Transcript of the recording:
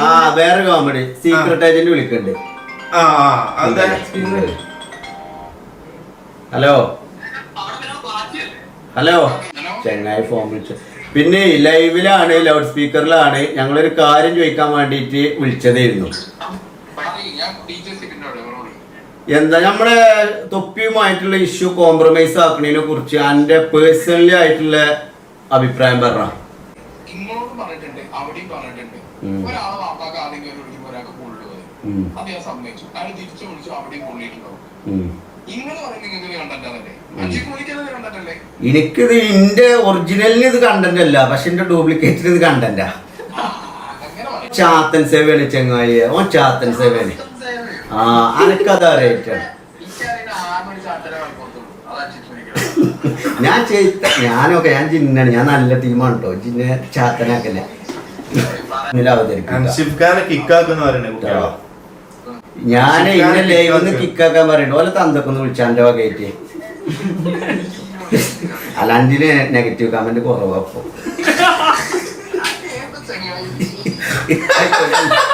ആ വേറെ comedy secret agent വിളിക്കണ്ട്. ആ അതെ ഹലോ ഹലോ ചെങ്ങായി ഫോൺ വിളിച്ചു. പിന്നെ ലൈവിലാണ് ലൗഡ് സ്പീക്കറിലാണ് ഞങ്ങളൊരു കാര്യം ചോദിക്കാൻ വേണ്ടിയിട്ട് വിളിച്ചതായിരുന്നു. എന്താ നമ്മുടെ തൊപ്പിയുമായിട്ടുള്ള ഇഷ്യൂ കോംപ്രമൈസ് ആക്കുന്നതിനെ കുറിച്ച് എന്റെ പേഴ്സണലി ആയിട്ടുള്ള അഭിപ്രായം പറഞ്ഞ? ഇങ്ങളോട് പറഞ്ഞിട്ടുണ്ട് അവിടെയും പറഞ്ഞിട്ടുണ്ട്. ഒരാൾ ഒരാളെ വാപ്പാക്ക് ആദ്യം കയറി വിളിക്കുമ്പോൾ ഒരാൾക്ക് കൂടുതൽ. അത് ഞാൻ സമ്മതിച്ചു. അയാൾ തിരിച്ചു വിളിച്ചു അവിടെയും കൊള്ളിയിട്ടുണ്ടാവും പറയുന്നത് നിങ്ങൾക്ക് അഞ്ചിക്ക് വിളിക്കുന്നത് എനിക്കിത് എന്റെ ഒറിജിനലിന് ഇത് കണ്ടന്റ് അല്ല പക്ഷെ എന്റെ ഡ്യൂപ്ലിക്കേറ്റിന് ഇത് കണ്ടന്റാ ചാത്തൻ സേവയാണ് ചെങ്ങായി? ഓൻ ചാത്തൻ സേവയാണ് ആ അനക്കഥ അറിയിട്ടാണ് ഞാൻ ചെയ്ത ഞാനൊക്കെ ഞാൻ ജിന്നാണ്. ഞാൻ നല്ല ടീമാണ് കേട്ടോ ജിന്നെ ചാത്തനാക്കല്ലേ ഞാൻ ഞാൻ ഇന്നെ ലൈവ് ഒന്ന് കിക്കാക്കാൻ പറയണ്ട. ഓലെ തന്തൊക്കെ വിളിച്ചാന്റെ വകയായിട്ട് അഞ്ചിന് നെഗറ്റീവ് കമന്റ് കുറവാ അപ്പൊ